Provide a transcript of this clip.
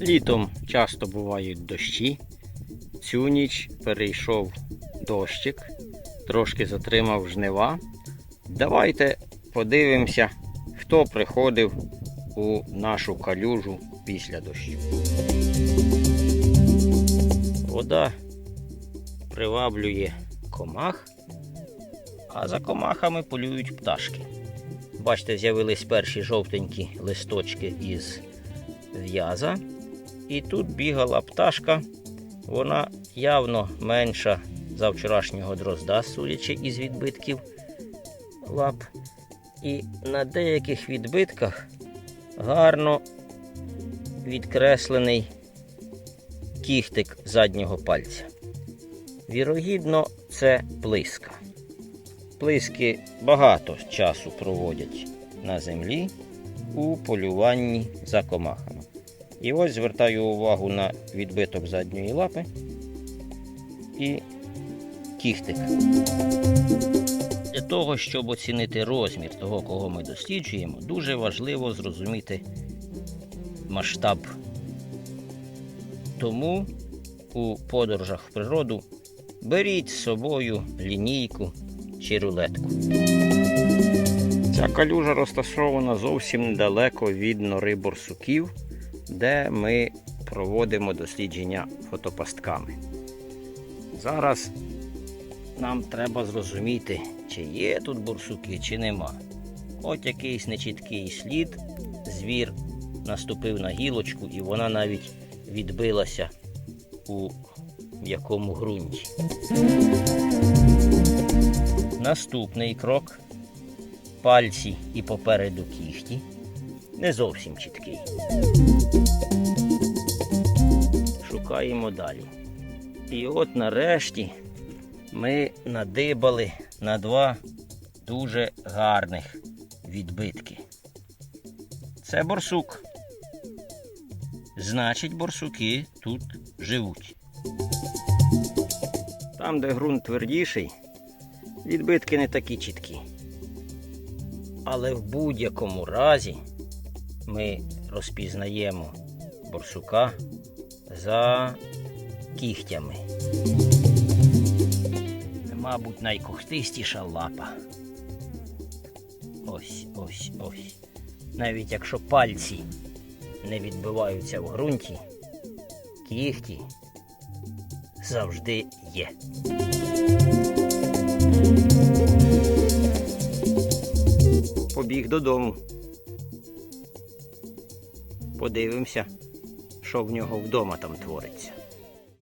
Літом часто бувають дощі. Цю ніч перейшов дощик, трошки затримав жнива. Давайте подивимося, хто приходив у нашу калюжу після дощу. Вода приваблює комах, а за комахами полюють пташки. Бачите, з'явились перші жовтенькі листочки із в'яза. І тут бігала пташка. Вона явно менша за вчорашнього дрозда, судячи із відбитків лап. І на деяких відбитках гарно відкреслений кіхтик заднього пальця. Вірогідно, це плиска. Плиски багато часу проводять на землі у полюванні за комахами. І ось звертаю увагу на відбиток задньої лапи і кіхтик. Для того, щоб оцінити розмір того, кого ми досліджуємо, дуже важливо зрозуміти масштаб. Тому у подорожах в природу беріть з собою лінійку чи рулетку. Ця калюжа розташована зовсім недалеко від нори борсуків, де ми проводимо дослідження фотопастками. Зараз нам треба зрозуміти, чи є тут борсуки, чи нема. От якийсь нечіткий слід, звір наступив на гілочку і вона навіть відбилася у м'якому ґрунті. Наступний крок пальці і попереду кіхті. Не зовсім чіткий. Шукаємо далі. І от нарешті ми надибали на два дуже гарних відбитки. Це борсук. Значить, борсуки тут живуть. Там, де ґрунт твердіший, відбитки не такі чіткі. Але в будь-якому разі ми розпізнаємо борсука за кігтями. Мабуть, найкохтистіша лапа. Ось, ось, ось. Навіть якщо пальці не відбиваються в ґрунті, кігті завжди є. Побіг додому. Подивимося, що в нього вдома там твориться.